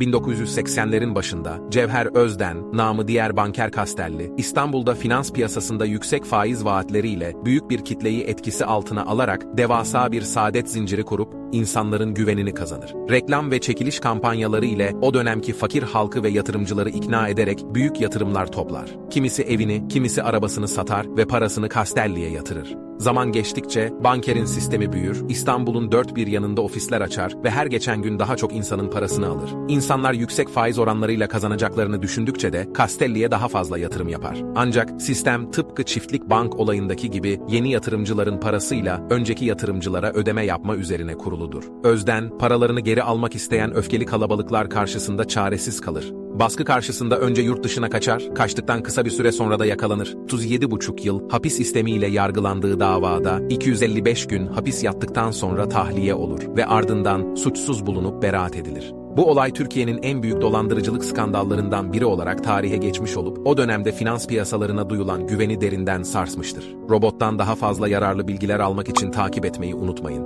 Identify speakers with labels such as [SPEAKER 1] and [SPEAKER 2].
[SPEAKER 1] 1980'lerin başında Cevher Özden, namı diğer Banker Kastelli, İstanbul'da finans piyasasında yüksek faiz vaatleriyle büyük bir kitleyi etkisi altına alarak devasa bir saadet zinciri kurup insanların güvenini kazanır. Reklam ve çekiliş kampanyaları ile o dönemki fakir halkı ve yatırımcıları ikna ederek büyük yatırımlar toplar. Kimisi evini, kimisi arabasını satar ve parasını Kastelli'ye yatırır. Zaman geçtikçe bankerin sistemi büyür, İstanbul'un dört bir yanında ofisler açar ve her geçen gün daha çok insanın parasını alır. İnsanlar yüksek faiz oranlarıyla kazanacaklarını düşündükçe de Castelli'ye daha fazla yatırım yapar. Ancak sistem tıpkı çiftlik bank olayındaki gibi yeni yatırımcıların parasıyla önceki yatırımcılara ödeme yapma üzerine kuruludur. Özden, paralarını geri almak isteyen öfkeli kalabalıklar karşısında çaresiz kalır. Baskı karşısında önce yurt dışına kaçar, kaçtıktan kısa bir süre sonra da yakalanır. 37,5 yıl hapis istemiyle yargılandığı davada 255 gün hapis yattıktan sonra tahliye olur ve ardından suçsuz bulunup beraat edilir. Bu olay Türkiye'nin en büyük dolandırıcılık skandallarından biri olarak tarihe geçmiş olup o dönemde finans piyasalarına duyulan güveni derinden sarsmıştır. Robottan daha fazla yararlı bilgiler almak için takip etmeyi unutmayın.